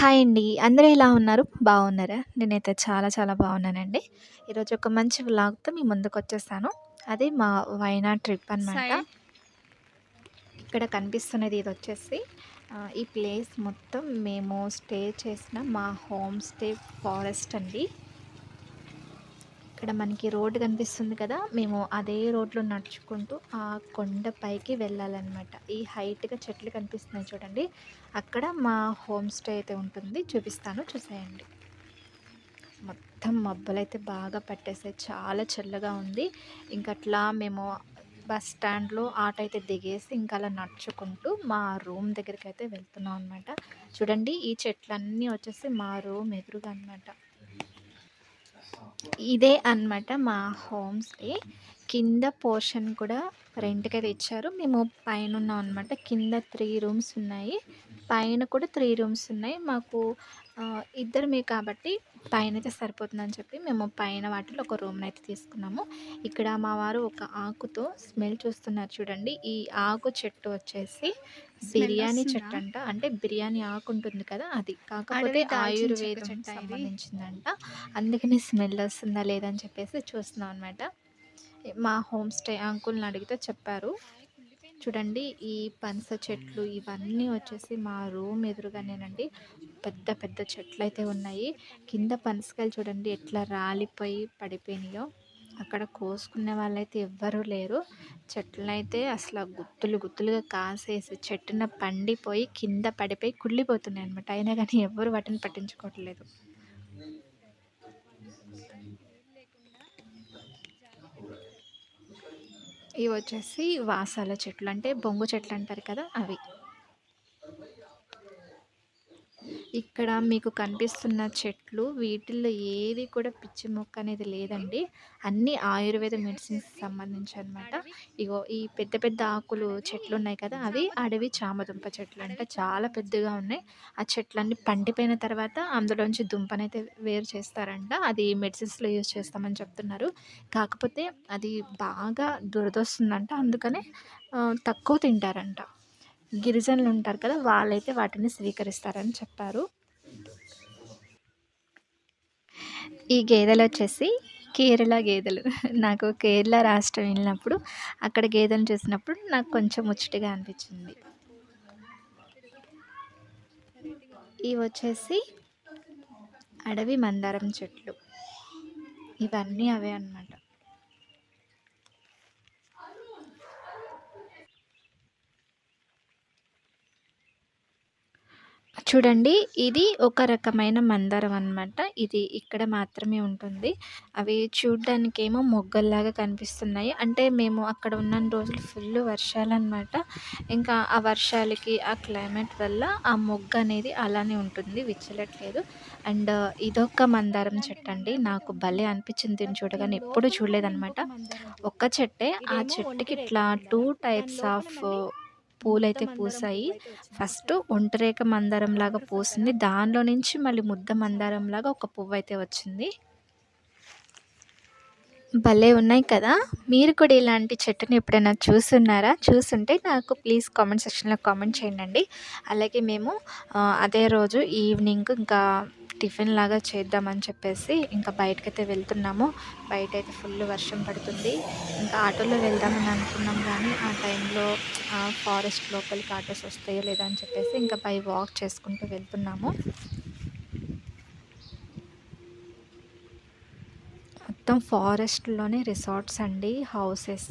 Hi అండి. అందరూ ఎలా ఉన్నారు? బాగున్నారా? నేనైతే చాలా చాలా బాగున్నానండి. ఈరోజు ఒక మంచి వ్లాగ్‌తో మీ ముందుకొచ్చేసాను. అది మా వైనాడ్ ట్రిప్ అనమాట. ఇక్కడ కనిపిస్తున్నది ఇదొచ్చేసి ఆహ్, ఈ ప్లేస్ మొత్తం మేము స్టే చేసిన మా హోమ్ స్టే ఫారెస్ట్ అండి. ఇక్కడ మనకి రోడ్డు కనిపిస్తుంది కదా! మేము అదే రోడ్‌లో నడుచుకుంటూ ఆ కొండ పైకి వెళ్ళాలన్నమాట ఈ హైట్‌గా చెట్లు కనిపిస్తున్నాయి చూడండి. అక్కడ మా హోమ్ స్టే అయితే ఉంటుంది. చూపిస్తాను చూసేయండి. మొత్తం మబ్బులైతే బాగా పట్టేసాయి. చాలా చల్లగా ఉంది. ఇంక అట్లా మేము బస్ స్టాండ్‌లో ఆటో అయితే దిగేసి ఇంకా అలా నడుచుకుంటూ మా రూమ్ దగ్గరికి అయితే వెళ్తున్నాం అనమాట. చూడండి ఈ చెట్లన్నీ వచ్చేసి మా రూమ్ ఎదురుగా అనమాట. ఇదే అన్నమాట మా హోమ్ స్టే. కింద పోర్షన్ కూడా రెంట్‌కైతే ఇచ్చారు. మేము పైన ఉన్నాం అనమాట. కింద త్రీ రూమ్స్ ఉన్నాయి. పైన కూడా 3 రూమ్స్ ఉన్నాయి. మాకు ఇద్దరమే కాబట్టి పైనైతే సరిపోతుందని చెప్పి మేము పైన వాటిలో ఒక రూమ్‌నైతే తీసుకున్నాము. ఇక్కడ మా వారు ఒక ఆకుతో స్మెల్ చూస్తున్నారు చూడండి. ఈ ఆకు చెట్టు వచ్చేసి బిర్యానీ వస్తుందా? చెట్టంట. అంటే బిర్యానీ ఆకు ఉంటుంది కదా! అది. కాకపోతే ఆయుర్వేదం చెట్టా? సంబంధించిందంట. అందుకని స్మెల్ వస్తుందా లేదా అని చెప్పేసి చూస్తున్నాం అనమాట. మా హోమ్ స్టే అంకుల్‌ని అడిగితే చెప్పారు. చూడండి ఈ పనస చెట్లు ఇవన్నీ వచ్చేసి మా రూమ్ ఎదురుగానేనండి. పెద్ద పెద్ద చెట్లు అయితే ఉన్నాయి. కింద పనసకాయలు చూడండి ఎట్లా రాలిపోయి పడిపోయినాయో. అక్కడ కోసుకునే వాళ్ళైతే ఎవ్వరూ లేరు. చెట్లనైతే అసలు గుత్తులు గుత్తులుగా కాసేసి చెట్టున పండిపోయి కింద పడిపోయి కుళ్ళిపోతున్నాయి అనమాట అయినా కానీ ఎవ్వరు వాటిని పట్టించుకోవట్లేదు. ఇవి వచ్చేసి వాసాల చెట్లు. అంటే బొంగు చెట్లు అంటారు కదా! అవి. ఇక్కడ మీకు కనిపిస్తున్న చెట్లు వీటిల్లో ఏది కూడా పిచ్చి మొక్క అనేది లేదండి. అన్నీ ఆయుర్వేద మెడిసిన్స్ సంబంధించి అనమాట. ఇగో ఈ పెద్ద పెద్ద ఆకులు చెట్లు ఉన్నాయి కదా! అవి అడవి చామదుంప చెట్లు అంట. చాలా పెద్దగా ఉన్నాయి. ఆ చెట్లన్నీ పండిపోయిన తర్వాత అందులోంచి దుంపనైతే వేరు చేస్తారంట. అది మెడిసిన్స్‌లో యూజ్ చేస్తామని చెప్తున్నారు. కాకపోతే అది బాగా దురదొస్తుందంట. అందుకనే తక్కువ తింటారంట. గిరిజనులు ఉంటారు కదా! వాళ్ళైతే వాటిని స్వీకరిస్తారని చెప్పారు. ఈ గేదెలు వచ్చేసి కేరళ గేదెలు. నాకు కేరళ రాష్ట్రం వెళ్ళినప్పుడు అక్కడ గేదెలు చూసినప్పుడు నాకు కొంచెం ముచ్చటిగా అనిపించింది. ఇవి వచ్చేసి అడవి మందారం చెట్లు. ఇవన్నీ అవే అన్నమాట. చూడండి ఇది ఒక రకమైన మందారం అనమాట ఇది ఇక్కడ మాత్రమే ఉంటుంది. అవి చూడ్డానికేమో మొగ్గల్లాగా కనిపిస్తున్నాయి. అంటే మేము అక్కడ ఉన్న రోజులు ఫుల్ వర్షాలు అనమాట ఇంకా ఆ వర్షాలకి, ఆ క్లైమేట్ వల్ల ఆ మొగ్గ అనేది అలానే ఉంటుంది. విచ్చలట్లేదు. అండ్ ఇదొక మందారం చెట్టండి. నాకు భలే అనిపించింది దీన్ని చూడగానే. ఎప్పుడూ చూడలేదన్నమాట. ఒక్క చెట్టే. ఆ చెట్టుకి ఇట్లా టూ టైప్స్ ఆఫ్ పూలైతే పూసాయి. ఫస్ట్ ఒంటరేఖ మందారంలాగా పూసింది. దానిలో నుంచి మళ్ళీ ముద్ద మందారంలాగా ఒక పువ్వయితే వచ్చింది. భలే ఉన్నాయి కదా! మీరు కూడా ఇలాంటి చెట్టుని ఎప్పుడైనా చూసున్నారా? చూసుంటే నాకు ప్లీజ్ కామెంట్ సెక్షన్‌లో కామెంట్ చేయండండి. అలాగే మేము అదే రోజు ఈవినింగ్ ఇంకా టిఫిన్ లాగా చేద్దామని చెప్పేసి ఇంకా బయటకైతే వెళ్తున్నాము. బయట అయితే ఫుల్ వర్షం పడుతుంది. ఇంకా ఆటోలో వెళ్దామని అనుకున్నాం కానీ ఆ టైంలో ఫారెస్ట్ లోపలికి ఆటోస్ వస్తాయో లేదో అని చెప్పేసి ఇంకా బై వాక్ చేసుకుంటూ వెళ్తున్నాము. మొత్తం ఫారెస్ట్‌లోనే రిసార్ట్స్ అండి. హౌసెస్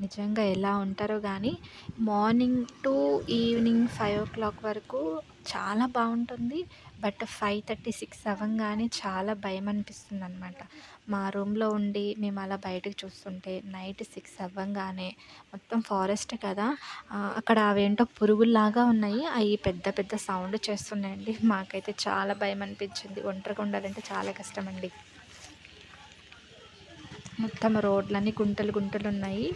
నిజంగా ఎలా ఉంటారో కానీ మార్నింగ్ టు ఈవినింగ్ 5:00 వరకు చాలా బాగుంటుంది బట్ 5:30, 6 అవ్వంగానే చాలా భయం అనిపిస్తుంది అనమాట మా రూమ్‌లో ఉండి మేము అలా బయటకు చూస్తుంటే నైట్ సిక్స్ అవ్వంగానే మొత్తం ఫారెస్ట్ కదా! అక్కడ అవేంటో పురుగుల్లాగా ఉన్నాయి. అవి పెద్ద పెద్ద సౌండ్ చేస్తున్నాయండి. మాకైతే చాలా భయమనిపించింది. ఒంటరిగా ఉండాలంటే చాలా కష్టమండి. మొత్తం రోడ్లన్నీ గుంటలు గుంటలు ఉన్నాయి.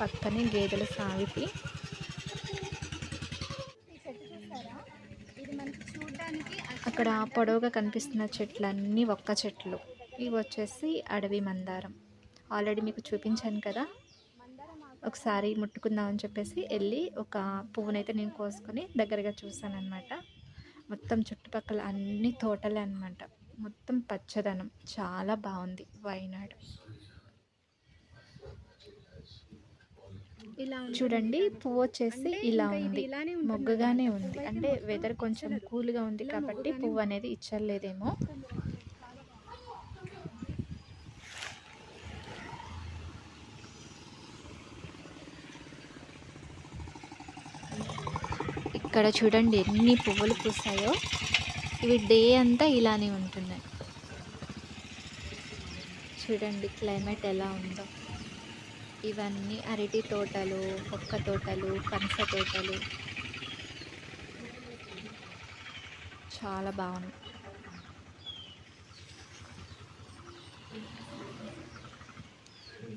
పక్కనే గేదెల సావితి. అక్కడ పొడవుగా కనిపిస్తున్న చెట్లన్నీ ఒక్క చెట్లు. ఇవి వచ్చేసి అడవి మందారం. ఆల్రెడీ మీకు చూపించాను కదా! ఒకసారి ముట్టుకుందాం అని చెప్పేసి వెళ్ళి ఒక పువ్వునైతే నేను కోసుకొని దగ్గరగా చూసానమాట మొత్తం చుట్టుపక్కల అన్ని తోటలే అనమాట మొత్తం పచ్చదనం చాలా బాగుంది వైనాడు ఇలా ఉంటుంది చూడండి. పువ్వు వచ్చేసి ఇలా ఉంది మొగ్గగానే. ఉంది అంటే వెదర్ కొంచెం. కూల్గా ఉంది కాబట్టి పువ్వు అనేది ఇచ్చలేదేమో ఇక్కడ చూడండి ఎన్ని పువ్వులు పూసాయో ఇవి డే అంతా ఇలానే ఉంటున్నాయి చూడండి క్లైమేట్ ఎలా ఉందో ఇవన్నీ అరటి తోటలు ఒక్క తోటలు పనస తోటలు. చాలా బాగున్నాయి.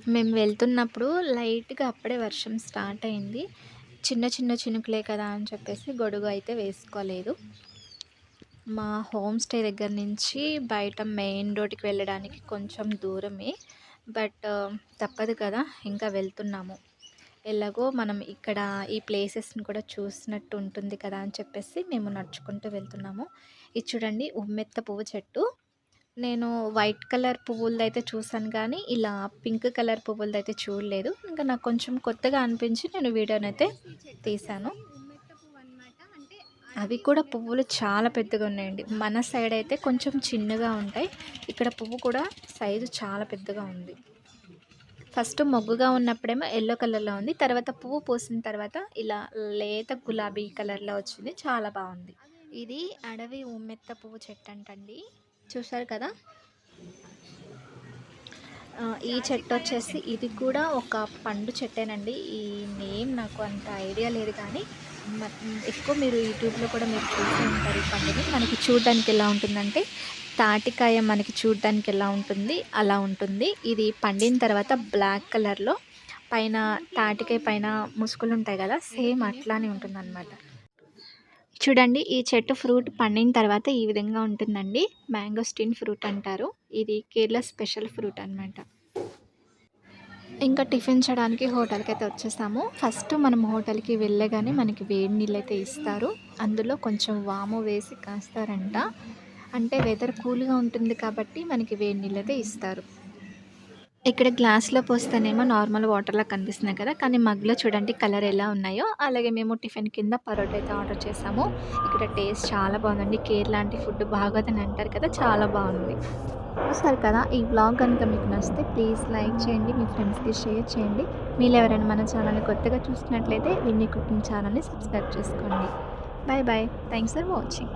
మేము వెళ్తున్నప్పుడు లైట్గా అప్పుడే వర్షం స్టార్ట్ అయింది. చిన్న చిన్న చినుకులే కదా అని చెప్పేసి గొడుగు అయితే వేసుకోలేదు. మా హోమ్ స్టే దగ్గర నుంచి బయట మెయిన్ రోడ్కి వెళ్ళడానికి కొంచెం దూరమే. బట్ తప్పదు కదా ఇంకా వెళ్తున్నాము. ఎలాగో మనం ఇక్కడ ఈ ప్లేసెస్ని కూడా చూసినట్టు ఉంటుంది కదా అని చెప్పేసి మేము నడుచుకుంటూ వెళ్తున్నాము. ఇది చూడండి ఉమ్మెత్త పువ్వు చెట్టు. నేను వైట్ కలర్ పువ్వులది అయితే చూసాను కానీ ఇలా పింక్ కలర్ పువ్వులది అయితే చూడలేదు. ఇంకా నాకు కొంచెం కొత్తగా అనిపించి నేను వీడియోనైతే తీశాను ఉమ్మెత్త పువ్వు అన్నమాట. అంటే అవి కూడా పువ్వులు చాలా పెద్దగా ఉన్నాయండి. మన సైడ్ అయితే కొంచెం చిన్నగా ఉంటాయి. ఇక్కడ పువ్వు కూడా సైజు చాలా పెద్దగా ఉంది. ఫస్ట్ మొగ్గుగా ఉన్నప్పుడేమో ఎల్లో కలర్లో ఉంది. తర్వాత పువ్వు పూసిన తర్వాత ఇలా లేత గులాబీ కలర్లో వచ్చింది. చాలా బాగుంది. ఇది అడవి ఉమ్మెత్త పువ్వు చెట్టు అంటండి. చూసారు కదా? ఈ చెట్టు వచ్చేసి ఇది కూడా ఒక పండు చెట్టేనండి. ఈ నేమ్ నాకు అంత ఐడియా లేదు కానీ ఎక్కువ మీరు యూట్యూబ్లో కూడా మీరు చూసి ఉంటారు ఈ పండుగ. మనకి చూడడానికి ఎలా ఉంటుందంటే తాటికాయ మనకి చూడడానికి ఎలా ఉంటుంది అలా ఉంటుంది. ఇది పండిన తర్వాత బ్లాక్ కలర్లో పైన తాటికాయ పైన ముసుగులు ఉంటాయి కదా సేమ్ అట్లానే ఉంటుందన్నమాట. చూడండి ఈ చెట్టు ఫ్రూట్ పండిన తర్వాత ఈ విధంగా ఉంటుందండి. మ్యాంగోస్టిన్ ఫ్రూట్ అంటారు. ఇది కేరళ స్పెషల్ ఫ్రూట్ అన్నమాట. ఇంకా టిఫిన్ చేయడానికి హోటల్కి అయితే వచ్చేసాము. ఫస్ట్ మనం హోటల్కి వెళ్ళగానే మనకి వేడి నీళ్ళు అయితే ఇస్తారు. అందులో కొంచెం వాము వేసి కాస్తారంట. అంటే వెదర్ కూల్గా ఉంటుంది కాబట్టి మనకి వేడి నీళ్ళు అయితే ఇస్తారు. ఇక్కడ గ్లాస్లో పోస్తేనేమో నార్మల్ వాటర్లా కనిపిస్తున్నాయి కదా కానీ మగ్లో చూడండి కలర్ ఎలా ఉన్నాయో. అలాగే మేము టిఫిన్ కింద పరోటా అయితే ఆర్డర్ చేసాము. ఇక్కడ టేస్ట్ చాలా బాగుందండి. కేర్ లాంటి ఫుడ్ బాగోదని అంటారు కదా చాలా బాగుంది. చూసారు కదా ఈ వ్లాగ్ కనుక మీకు నచ్చితే ప్లీజ్ లైక్ చేయండి మీ ఫ్రెండ్స్కి షేర్ చేయండి. మీరు ఎవరైనా మన ఛానల్ని కొత్తగా చూసినట్లయితే విన్నీ కుకింగ్ ఛానల్ని సబ్స్క్రైబ్ చేసుకోండి. Bye bye thanks for watching.